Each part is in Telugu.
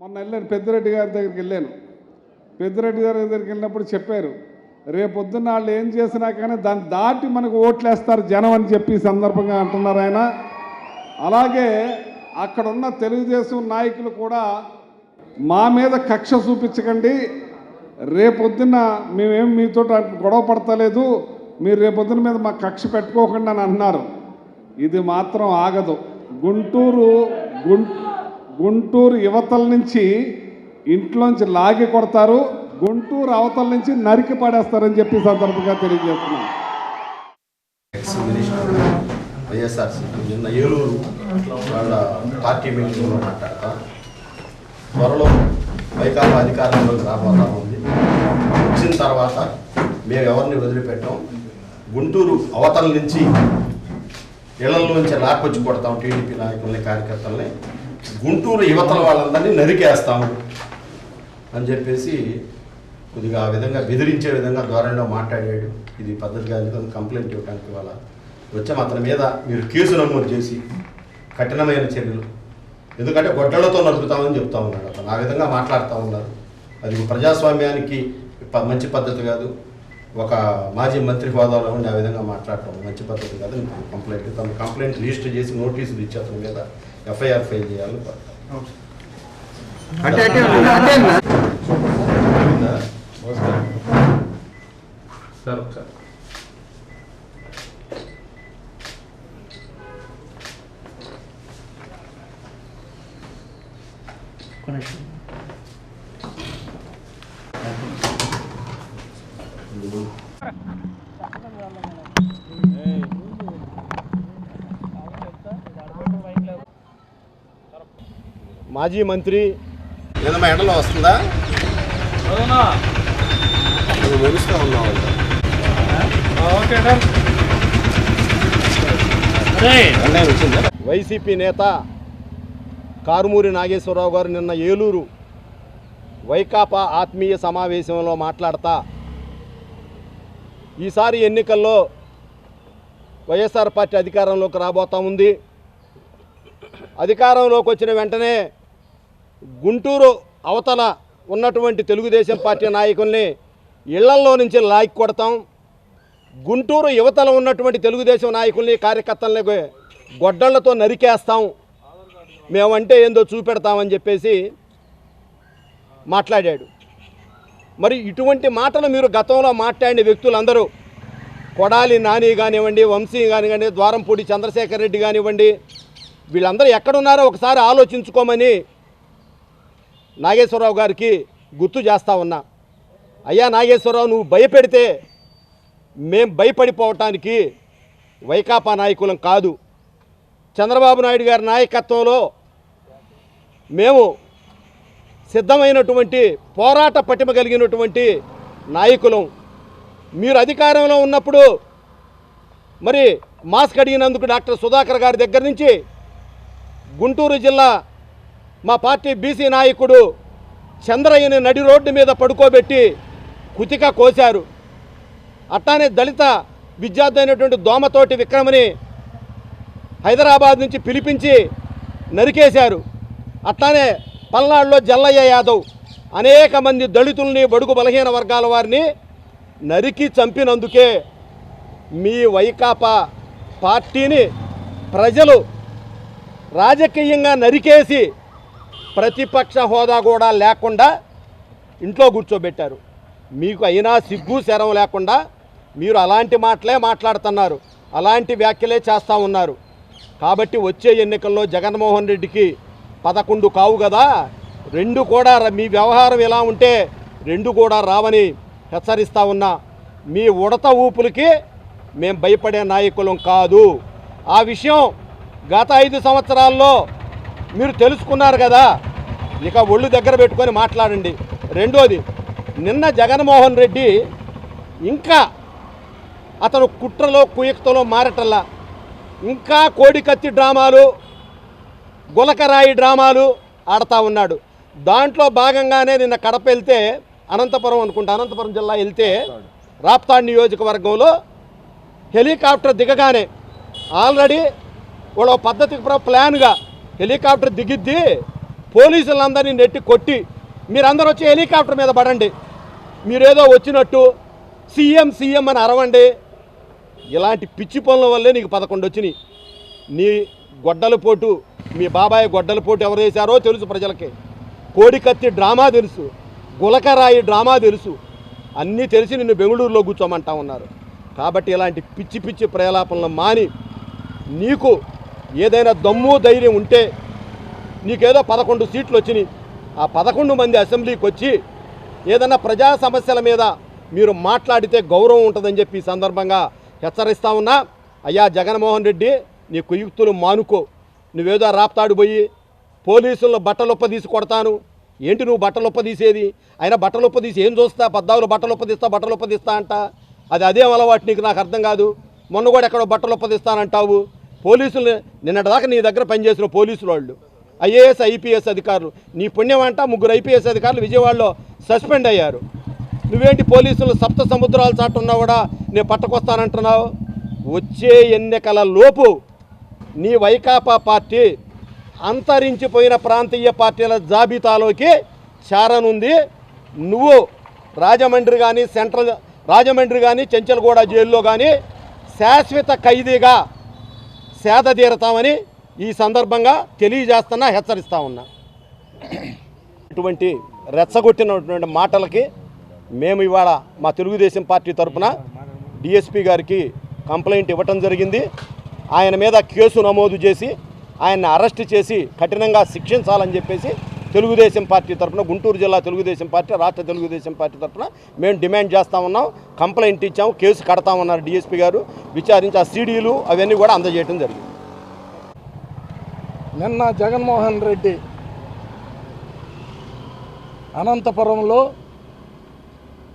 మొన్న వెళ్ళాను పెద్దిరెడ్డి గారి దగ్గరికి వెళ్ళాను. పెద్దిరెడ్డి గారి దగ్గరికి వెళ్ళినప్పుడు చెప్పారు రేపొద్దున్న వాళ్ళు ఏం చేసినా కానీ దాన్ని దాటి మనకు ఓట్లేస్తారు జనం అని చెప్పి సందర్భంగా అంటున్నారు ఆయన. అలాగే అక్కడ ఉన్న తెలుగుదేశం నాయకులు కూడా మా మీద కక్ష చూపించకండి. రేపొద్దున్న మేమేం మీతో గొడవ పడతలేదు. మీరు రేపొద్దున మీద మా కక్ష పెట్టుకోకుండా అని అన్నారు. ఇది మాత్రం ఆగదు. గుంటూరు గుంటూరు గుంటూరు యువతల నుంచి ఇంట్లోంచి లాగి కొడతారు గుంటూరు అవతల నుంచి నరికి పడేస్తారని చెప్పి సందర్భంగా తెలియజేస్తున్నాం. ఎక్స్ నిన్న ఏలూరు వాళ్ళ పార్టీ మీటింగ్లో మాట్లాడతా. త్వరలో వైకాపా అధికారంలోకి రాబోతా ఉంది. వచ్చిన తర్వాత మేము ఎవరిని వదిలిపెట్టాం? గుంటూరు అవతల నుంచి ఇళ్ళలోంచి లాక్కొచ్చి కొడతాం టీడీపీ నాయకుల్ని కార్యకర్తల్ని. గుంటూరు యువతల వాళ్ళందరినీ నరికేస్తాము అని చెప్పేసి కొద్దిగా ఆ విధంగా బెదిరించే విధంగా ధోరణిలో మాట్లాడాడు. ఇది పద్ధతి కాదు కంప్లైంట్ ఇవ్వడానికి వాళ్ళ వచ్చాం అతని మీద మీరు కేసు నమోదు చేసి కఠినమైన చర్యలు. ఎందుకంటే గొడ్డలతో నరుకుతామని చెప్తా ఉన్నాడు అతను. ఆ విధంగా మాట్లాడుతూ ఉన్నారు. అది ప్రజాస్వామ్యానికి మంచి పద్ధతి కాదు. ఒక మాజీ మంత్రి హోదాలో ఉండి ఆ విధంగా మాట్లాడటం మంచి పద్ధతి కాదు. కంప్లైంట్ తను కంప్లైంట్ రిజిస్టర్ చేసి నోటీసులు ఇచ్చి అతని మీద ఎఫ్ఐఆర్ ఫైల్ చేయాలని కోరుతాను. సార్ ఒకసారి మాజీ మంత్రి ఏదమ్మా ఎండలో వస్తుందా? మెరుస్తూ ఉన్నావు. వైసీపీ నేత కారుమూరి నాగేశ్వరరావు గారు నిన్న ఏలూరు వైకాపా ఆత్మీయ సమావేశంలో మాట్లాడతా ఈసారి ఎన్నికల్లో వైఎస్ఆర్ పార్టీ అధికారంలోకి రాబోతా ఉంది. అధికారంలోకి వచ్చిన వెంటనే గుంటూరు అవతల ఉన్నటువంటి తెలుగుదేశం పార్టీ నాయకుల్ని ఇళ్ళల్లో నుంచి లాక్ కొడతాం. గుంటూరు యువతల ఉన్నటువంటి తెలుగుదేశం నాయకుల్ని కార్యకర్తల్ని గొడ్డళ్ళతో నరికేస్తాం. మేమంటే ఏందో చూపెడతామని చెప్పేసి మాట్లాడాడు. మరి ఇటువంటి మాటలు మీరు గతంలో మాట్లాడిన వ్యక్తులందరూ కొడాలి నాని కానివ్వండి వంశీ కానివ్వండి ద్వారంపూడి చంద్రశేఖర్ రెడ్డి కానివ్వండి వీళ్ళందరూ ఎక్కడున్నారో ఒకసారి ఆలోచించుకోమని నాగేశ్వరరావు గారికి గుర్తు చేస్తా ఉన్నా. అయ్యా నాగేశ్వరరావు నువ్వు భయపెడితే మేం భయపడిపోవటానికి వైకాపా నాయకులం కాదు. చంద్రబాబు నాయుడు గారి నాయకత్వంలో మేము సిద్ధమైనటువంటి పోరాట పటిమ కలిగినటువంటి నాయకులం. మీరు అధికారంలో ఉన్నప్పుడు మరి మాస్క్ అడిగినందుకు డాక్టర్ సుధాకర్ గారి దగ్గర నుంచి గుంటూరు జిల్లా మా పార్టీ బీసీ నాయకుడు చంద్రయ్యని నడి రోడ్డు మీద పడుకోబెట్టి కుతిక కోశారు. అట్టానే దళిత విద్యార్థి అయినటువంటి దోమతోటి విక్రమని హైదరాబాద్ నుంచి పిలిపించి నరికేశారు. అట్లానే పల్నాడులో జల్లయ్య యాదవ్ అనేక మంది దళితుల్ని బడుగు బలహీన వర్గాల వారిని నరికి చంపినందుకే మీ వైకాపా పార్టీని ప్రజలు రాజకీయంగా నరికేసి ప్రతిపక్ష హోదా కూడా లేకుండా ఇంట్లో కూర్చోబెట్టారు. మీకు అయినా సిగ్గు శరం లేకుండా మీరు అలాంటి మాటలే మాట్లాడుతున్నారు. అలాంటి వ్యాఖ్యలే చేస్తూ ఉన్నారు. కాబట్టి వచ్చే ఎన్నికల్లో జగన్మోహన్ రెడ్డికి పదకొండు కావు కదా. రెండు కూడా మీ వ్యవహారం ఎలా ఉంటే రెండు కూడా రావని హెచ్చరిస్తా ఉన్నా. మీ ఉడత ఊపులకి మేం భయపడే నాయకులం కాదు. ఆ విషయం గత ఐదు సంవత్సరాల్లో మీరు తెలుసుకున్నారు కదా. ఇక ఒళ్ళు దగ్గర పెట్టుకొని మాట్లాడండి. రెండోది నిన్న జగన్మోహన్ రెడ్డి ఇంకా అతను కుట్రలో కుయక్తలో మారటల్లా. ఇంకా కోడికత్తి డ్రామాలు గులకరాయి డ్రామాలు ఆడుతూ ఉన్నాడు. దాంట్లో భాగంగానే నిన్న కడప వెళ్తే అనంతపురం అనుకుంటా అనంతపురం జిల్లా వెళ్తే రాప్తాడ్ నియోజకవర్గంలో హెలికాప్టర్ దిగగానే ఆల్రెడీ వాళ్ళ పద్ధతికి ప్లాన్గా హెలికాప్టర్ దిగిద్ది. పోలీసులందరినీ నెట్టి కొట్టి మీరందరూ వచ్చి హెలికాప్టర్ మీద పడండి. మీరేదో వచ్చినట్టు సీఎం సీఎం అని అరవండి. ఇలాంటి పిచ్చి పనుల వల్లే నీకు పదకొండు వచ్చినాయి. నీ గొడ్డల పోటు మీ బాబాయ్ గొడ్డల పోటు ఎవరు వేశారో తెలుసు ప్రజలకి. కోడికత్తి డ్రామా తెలుసు గులకరాయి డ్రామా తెలుసు. అన్నీ తెలిసి నిన్ను బెంగళూరులో కూర్చోమంటా ఉన్నారు. కాబట్టి ఇలాంటి పిచ్చి పిచ్చి ప్రలాపనలు మాని నీకు ఏదైనా దమ్ము ధైర్యం ఉంటే నీకేదో పదకొండు సీట్లు వచ్చినాయి. ఆ పదకొండు మంది అసెంబ్లీకి వచ్చి ఏదైనా ప్రజా సమస్యల మీద మీరు మాట్లాడితే గౌరవం ఉంటుందని చెప్పి ఈ సందర్భంగా హెచ్చరిస్తా ఉన్నా. అయ్యా జగన్మోహన్ రెడ్డి నీ కుయుక్తులు మానుకో. నువ్వేదో రాప్తాడు పోయి పోలీసుల్లో బట్టలొప్ప తీసి కొడతాను. ఏంటి నువ్వు బట్టలొప్ప తీసేది? అయినా బట్టలొప్ప తీసి ఏం చూస్తా? పద్దావులు బట్టలొప్ప తీస్తా తీస్తా అంట? అది అదేం అలవాటు నీకు నాకు అర్థం కాదు. మొన్న కూడా ఎక్కడో బట్టలొప్ప తీస్తానంటావు. పోలీసులు నిన్నటిదాకా నీ దగ్గర పనిచేసిన పోలీసులు వాళ్ళు. ఐఏఎస్ ఐపీఎస్ అధికారులు. నీ పుణ్యం అంట ముగ్గురు ఐపీఎస్ అధికారులు విజయవాడలో సస్పెండ్ అయ్యారు. నువ్వేంటి పోలీసులు సప్త సముద్రాలు చాటున్నా కూడా నేను పట్టకొస్తానంటున్నావు? వచ్చే ఎన్నికల లోపు నీ వైకాపా పార్టీ అంతరించిపోయిన ప్రాంతీయ పార్టీల జాబితాలోకి చేరనుంది. నువ్వు రాజమండ్రి కానీ సెంట్రల్ రాజమండ్రి కానీ చెంచల్గూడ జైల్లో కానీ శాశ్వత ఖైదీగా సేద తీరతామని ఈ సందర్భంగా తెలియజేస్తున్నా హెచ్చరిస్తా ఉన్నా. ఇటువంటి రెచ్చగొట్టినటువంటి మాటలకి మేము ఇవాళ మా తెలుగుదేశం పార్టీ తరఫున డిఎస్పి గారికి కంప్లైంట్ ఇవ్వటం జరిగింది. ఆయన మీద కేసు నమోదు చేసి ఆయన్ని అరెస్ట్ చేసి కఠినంగా శిక్షించాలని చెప్పేసి తెలుగుదేశం పార్టీ తరఫున గుంటూరు జిల్లా తెలుగుదేశం పార్టీ రాష్ట్ర తెలుగుదేశం పార్టీ తరఫున మేము డిమాండ్ చేస్తా ఉన్నాం కంప్లైంట్ ఇచ్చాము కేసు కడతామన్నారు డిఎస్పి గారు. విచారించి ఆ సీడీలు అవన్నీ కూడా అందజేయడం జరిగింది. నిన్న జగన్మోహన్ రెడ్డి అనంతపురంలో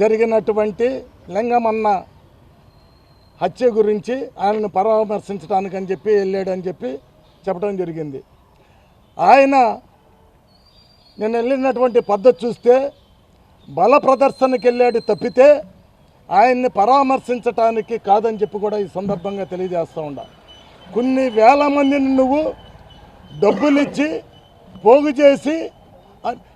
జరిగినటువంటి లింగమన్న హత్య గురించి ఆయనను పరామర్శించడానికని చెప్పి వెళ్ళాడని చెప్పి చెప్పడం జరిగింది. ఆయన నేను వెళ్ళినటువంటి పద్ధతి చూస్తే బల ప్రదర్శనకి వెళ్ళాడు తప్పితే ఆయన్ని పరామర్శించటానికి కాదని చెప్పి కూడా ఈ సందర్భంగా తెలియజేస్తూ ఉండ కొన్ని వేల మందిని నువ్వు డబ్బులు ఇచ్చి పోగు చేసి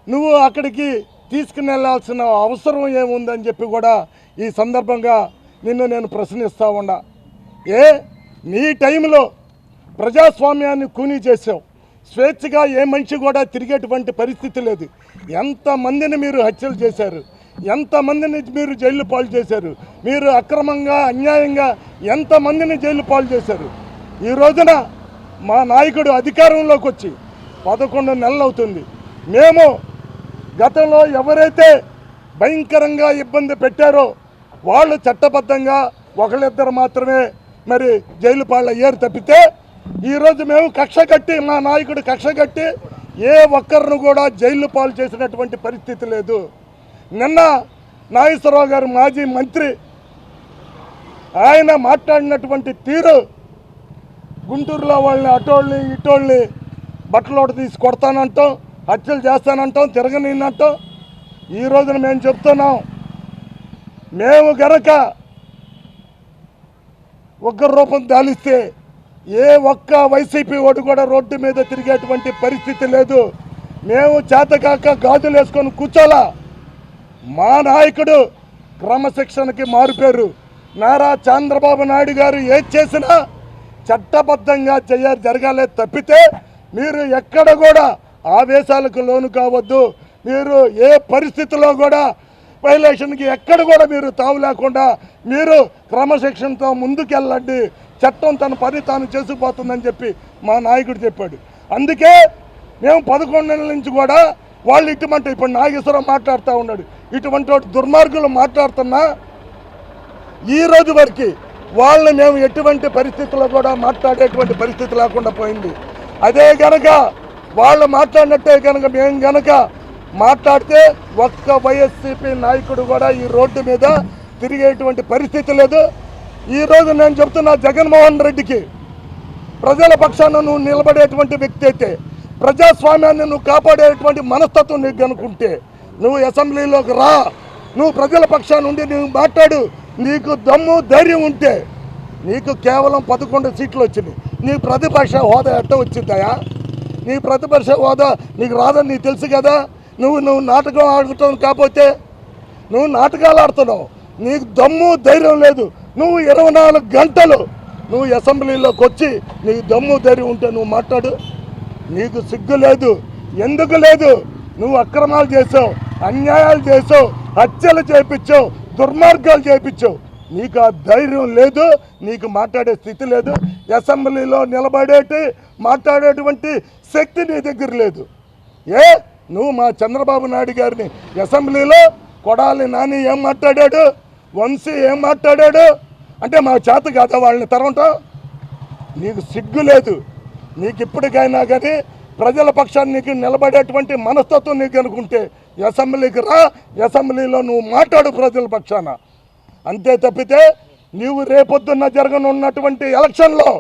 నువ్వు అక్కడికి తీసుకుని వెళ్ళాల్సిన అవసరం ఏముందని చెప్పి కూడా ఈ సందర్భంగా నిన్ను నేను ప్రశ్నిస్తూ ఉండా. ఏ నీ టైంలో ప్రజాస్వామ్యాన్ని కూనీ చేసావు స్వేచ్ఛగా ఏ మనిషి కూడా తిరిగేటువంటి పరిస్థితి లేదు. ఎంతమందిని మీరు హత్యలు చేశారు? ఎంతమందిని మీరు జైలు పాలు చేశారు? మీరు అక్రమంగా అన్యాయంగా ఎంతమందిని జైలు పాలు చేశారు? ఈ రోజున మా నాయకుడు అధికారంలోకి వచ్చి పదకొండు నెలలు అవుతుంది. మేము గతంలో ఎవరైతే భయంకరంగా ఇబ్బంది పెట్టారో వాళ్ళు చట్టబద్ధంగా ఒకళ్ళిద్దరు మాత్రమే మరి జైలు పాళ్ళ ఏరు తప్పితే ఈరోజు మేము కక్ష కట్టి మా నాయకుడు కక్ష కట్టి ఏ ఒక్కరిని కూడా జైలు పాలు చేసినటువంటి పరిస్థితి లేదు. నిన్న నాగేశ్వరరావు గారు మాజీ మంత్రి ఆయన మాట్లాడినటువంటి తీరు గుంటూరులో వాళ్ళని అటోళ్ళని ఇటోళ్ళని బట్టలోట తీసి కొడతానంటాం హత్యలు చేస్తానంటాం తిరగనినంటాం. ఈ రోజున మేము చెప్తున్నాం మేము గనక ఒక్క రూపం దాలిస్తే ఏ ఒక్క వైసీపీ ఓటు కూడా రోడ్డు మీద తిరిగేటువంటి పరిస్థితి లేదు. మేము చేతకాక గాజులు వేసుకొని కూర్చోలా. మా నాయకుడు క్రమశిక్షణకి మారుపేరు. నారా చంద్రబాబు నాయుడు గారు ఏది చేసినా చట్టబద్ధంగా చేయ జరగాలే తప్పితే మీరు ఎక్కడ కూడా ఆవేశాలకు లోను కావద్దు. మీరు ఏ పరిస్థితిలో కూడా వైలేషన్కి ఎక్కడ కూడా మీరు తావు లేకుండా మీరు క్రమశిక్షణతో ముందుకెళ్ళండి. చట్టం తన పని తాను చేసుకుపోతుందని చెప్పి మా నాయకుడు చెప్పాడు. అందుకే మేము పదకొండు నెలల నుంచి కూడా వాళ్ళు ఇటువంటి ఇప్పుడు నాగేశ్వరరావు మాట్లాడుతూ ఉన్నాడు. ఇటువంటి దుర్మార్గులు మాట్లాడుతున్నా ఈ రోజు వరకు వాళ్ళని మేము ఎటువంటి పరిస్థితుల్లో కూడా మాట్లాడేటువంటి పరిస్థితి లేకుండా పోయింది. అదే గనక వాళ్ళు మాట్లాడినట్టే కనుక మేము గనక మాట్లాడితే ఒక్క వైఎస్సీపీ నాయకుడు కూడా ఈ రోడ్డు మీద తిరిగేటువంటి పరిస్థితి లేదు. ఈ రోజు నేను చెప్తున్నా జగన్మోహన్ రెడ్డికి ప్రజల పక్షాన నువ్వు నిలబడేటువంటి వ్యక్తి అయితే ప్రజాస్వామ్యాన్ని నువ్వు కాపాడేటువంటి మనస్తత్వం నీకు అనుకుంటే నువ్వు అసెంబ్లీలోకి రా. నువ్వు ప్రజల పక్షాన ఉండి నువ్వు మాట్లాడు. నీకు దమ్ము ధైర్యం ఉంటే నీకు కేవలం పదకొండు సీట్లు వచ్చినాయి. నీ ప్రతిపక్ష హోదా ఎట్ట వచ్చిందయా నీ ప్రతిపక్ష హోదా నీకు రాదని నీకు తెలుసు కదా? నువ్వు నువ్వు నాటకం ఆడుతావు కాకపోతే నువ్వు నాటకాలు ఆడుతున్నావు. నీకు దమ్ము ధైర్యం లేదు. నువ్వు ఇరవై నాలుగు గంటలు నువ్వు అసెంబ్లీలోకి వచ్చి నీకు దమ్ము ధైర్యం ఉంటే నువ్వు మాట్లాడు. నీకు సిగ్గు లేదు. ఎందుకు లేదు? నువ్వు అక్రమాలు చేసావు అన్యాయాలు చేసావు హత్యలు చేపించావు దుర్మార్గాలు చేపించావు. నీకు ఆ ధైర్యం లేదు. నీకు మాట్లాడే స్థితి లేదు. అసెంబ్లీలో నిలబడేటి మాట్లాడేటువంటి శక్తి నీ దగ్గర లేదు. ఏ? నువ్వు మా చంద్రబాబు నాయుడు గారిని అసెంబ్లీలో కొడాలి నాని ఏం మాట్లాడాడు? వంశీ ఏం మాట్లాడాడు? అంటే మా చేత కాదా వాళ్ళని తరవటం? నీకు సిగ్గు లేదు. నీకు ఇప్పటికైనా కానీ ప్రజల పక్షాన్ని నీకు నిలబడేటువంటి మనస్తత్వం నీకు అనుకుంటే అసెంబ్లీకి రా అసెంబ్లీలో నువ్వు మాట్లాడు ప్రజల పక్షాన. అంతే తప్పితే నీవు రేపొద్దున్న జరగనున్నటువంటి ఎలక్షన్లో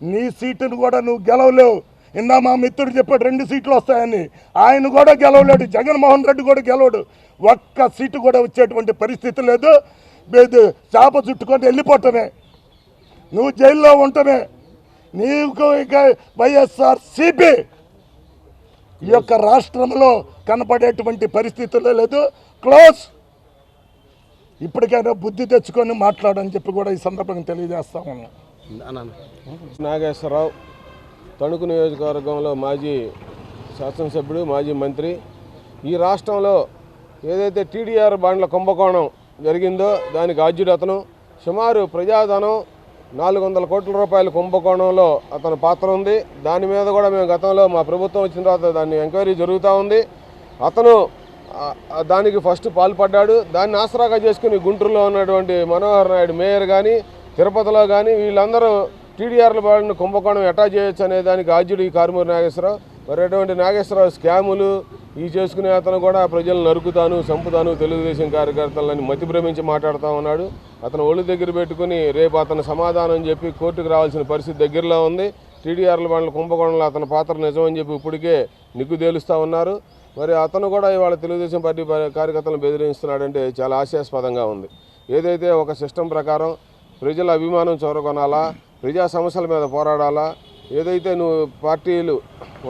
నీ సీటును కూడా నువ్వు గెలవలేవు. ఇందా మా మిత్రుడు చెప్పాడు రెండు సీట్లు వస్తాయని. ఆయన కూడా గెలవలేడు జగన్మోహన్ రెడ్డి కూడా గెలవడు. ఒక్క సీటు కూడా వచ్చేటువంటి పరిస్థితి లేదు. లేదు చేప చుట్టుకొని వెళ్ళిపోవటమే నువ్వు జైల్లో ఉండటమే నీకు ఇక వైఎస్ఆర్ సిపి ఈ యొక్క రాష్ట్రంలో కనపడేటువంటి పరిస్థితుల్లో లేదు. క్లోజ్. ఇప్పటికైనా బుద్ధి తెచ్చుకొని మాట్లాడని చెప్పి కూడా ఈ సందర్భంగా తెలియజేస్తా ఉన్నాను నాగేశ్వరరావు తణుకు నియోజకవర్గంలో మాజీ శాసనసభ్యుడు మాజీ మంత్రి. ఈ రాష్ట్రంలో ఏదైతే టీడీఆర్ బాండ్ల కుంభకోణం జరిగిందో దానికి ఆద్యుడు అతను. సుమారు ప్రజాధనం నాలుగు వందల కోట్ల రూపాయల కుంభకోణంలో అతని పాత్ర ఉంది. దాని మీద కూడా మేము గతంలో మా ప్రభుత్వం వచ్చిన తర్వాత దాన్ని ఎంక్వైరీ జరుగుతూ ఉంది. అతను దానికి ఫస్ట్ పాల్పడ్డాడు. దాన్ని ఆసరాగా చేసుకుని గుంటూరులో ఉన్నటువంటి మనోహర్ నాయుడు మేయర్ కానీ తిరుపతిలో కానీ వీళ్ళందరూ టీడీఆర్ల బాడిన కుంభకోణం ఎటా చేయొచ్చు అనే దానికి ఆద్యుడు ఈ కారుమూరి నాగేశ్వరరావు. మరి అటువంటి నాగేశ్వరరావు స్కాములు ఈ చేసుకునే అతను కూడా ప్రజలను నరుకుతాను చంపుతాను తెలుగుదేశం కార్యకర్తలని మతి భ్రమించి మాట్లాడుతూ ఉన్నాడు. అతను ఒళ్ళు దగ్గర పెట్టుకుని రేపు అతను సమాధానం చెప్పి కోర్టుకు రావాల్సిన పరిస్థితి దగ్గరలో ఉంది. టీడీఆర్ల బండ్ల కుంభకోణంలో అతని పాత్ర నిజమని చెప్పి ఇప్పటికే నిగ్గు తేలుస్తూ ఉన్నారు. మరి అతను కూడా ఇవాళ తెలుగుదేశం పార్టీ కార్యకర్తలను బెదిరిస్తున్నాడంటే చాలా ఆశాస్పదంగా ఉంది. ఏదైతే ఒక సిస్టమ్ ప్రకారం ప్రజల అభిమానం చూరగొనాలా ప్రజా సమస్యల మీద పోరాడాలా? ఏదైతే నువ్వు పార్టీలు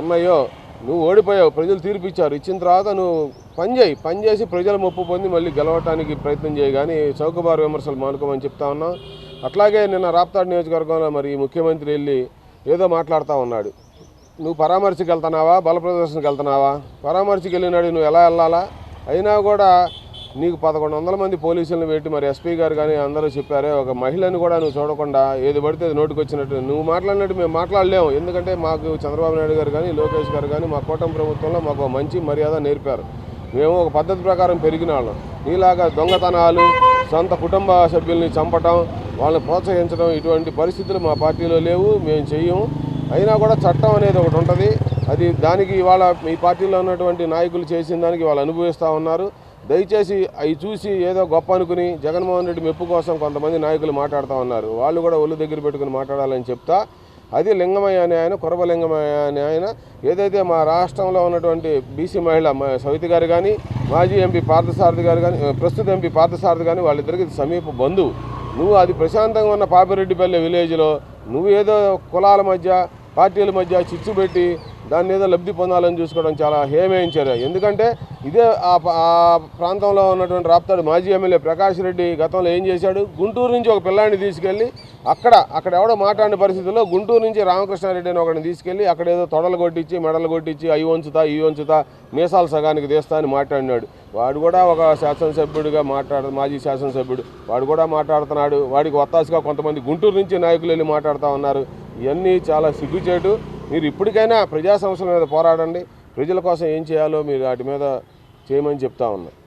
ఉన్నాయో నువ్వు ఓడిపోయావు ప్రజలు తీర్పిచ్చారు ఇచ్చిన తర్వాత నువ్వు పనిచేయి పనిచేసి ప్రజల ముప్పు పొంది మళ్ళీ గెలవటానికి ప్రయత్నం చేయి. కానీ చౌకబారు విమర్శలు మానుకోమని చెప్తా ఉన్నాం. అట్లాగే నిన్న రాప్తాడు నియోజకవర్గంలో మరి ముఖ్యమంత్రి వెళ్ళి ఏదో మాట్లాడుతూ ఉన్నాడు. నువ్వు పరామర్శకి వెళ్తున్నావా? బల ప్రదర్శనకి వెళ్తున్నావా? పరామర్శకి వెళ్ళినాడు నువ్వు ఎలా వెళ్ళాలా? అయినా కూడా నీకు పదకొండు వందల మంది పోలీసులను పెట్టి మరి ఎస్పీ గారు కానీ అందరూ చెప్పారే ఒక మహిళను కూడా నువ్వు చూడకుండా ఏది పడితే అది నోటికి వచ్చినట్టు నువ్వు మాట్లాడినట్టు మేము మాట్లాడలేము. ఎందుకంటే మాకు చంద్రబాబు నాయుడు గారు కానీ లోకేష్ గారు కానీ మా కూటమి ప్రభుత్వంలో మాకు మంచి మర్యాద నేర్పారు. మేము ఒక పద్ధతి ప్రకారం పెరిగిన వాళ్ళం. నీలాగా దొంగతనాలు సొంత కుటుంబ సభ్యుల్ని చంపటం వాళ్ళని ప్రోత్సహించడం ఇటువంటి పరిస్థితులు మా పార్టీలో లేవు మేము చెయ్యము అయినా కూడా చట్టం అనేది ఒకటి ఉంటుంది. అది దానికి ఇవాళ మీ పార్టీలో ఉన్నటువంటి నాయకులు చేసిన దానికి వాళ్ళు అనుభవిస్తూ ఉన్నారు. దయచేసి అవి చూసి ఏదో గొప్ప అనుకుని జగన్మోహన్ రెడ్డి మెప్పు కోసం కొంతమంది నాయకులు మాట్లాడుతూ ఉన్నారు. వాళ్ళు కూడా ఒళ్ళు దగ్గర పెట్టుకుని మాట్లాడాలని చెప్తా అది లింగమయ్య అనే ఆయన కురబ లింగమయ్య అనే ఆయన ఏదైతే మా రాష్ట్రంలో ఉన్నటువంటి బీసీ మహిళ సవితి గారు కానీ మాజీ ఎంపీ పార్థసారథి గారు కానీ ప్రస్తుత ఎంపీ పార్థసారథి కానీ వాళ్ళిద్దరికి సమీప బంధువు. నువ్వు అది ప్రశాంతంగా ఉన్న పాపిరెడ్డిపల్లె విలేజ్లో నువ్వు ఏదో కులాల మధ్య పార్టీల మధ్య చిచ్చు పెట్టి దాన్ని ఏదో లబ్ధి పొందాలని చూసుకోవడం చాలా హేమైన చర్య. ఎందుకంటే ఇదే ఆ ఆ ప్రాంతంలో ఉన్నటువంటి రాప్తాడు మాజీ ఎమ్మెల్యే ప్రకాష్ రెడ్డి గతంలో ఏం చేశాడు? గుంటూరు నుంచి ఒక పిల్లాడిని తీసుకెళ్ళి అక్కడ అక్కడ ఎవడో మాట్లాడిన పరిస్థితుల్లో గుంటూరు నుంచి రామకృష్ణారెడ్డి అని ఒకరిని తీసుకెళ్ళి అక్కడ ఏదో తొడలు కొట్టించి మెడలు కొట్టించి అవి వంచుతా ఇవి వంచుతా మీసాలు సగానికి తీస్తా అని మాట్లాడినాడు. వాడు కూడా ఒక శాసనసభ్యుడిగా మాట్లాడ మాజీ శాసనసభ్యుడు. వాడు కూడా మాట్లాడుతున్నాడు. వాడికి వత్తాసుగా కొంతమంది గుంటూరు నుంచి నాయకులు వెళ్ళి మాట్లాడుతూ ఉన్నారు. ఇవన్నీ చాలా సిగ్గుచేటు. మీరు ఇప్పటికైనా ప్రజా సమస్యల మీద పోరాడండి. ప్రజల కోసం ఏం చేయాలో మీరు వాటి మీద చేయమని చెప్తా ఉన్నా.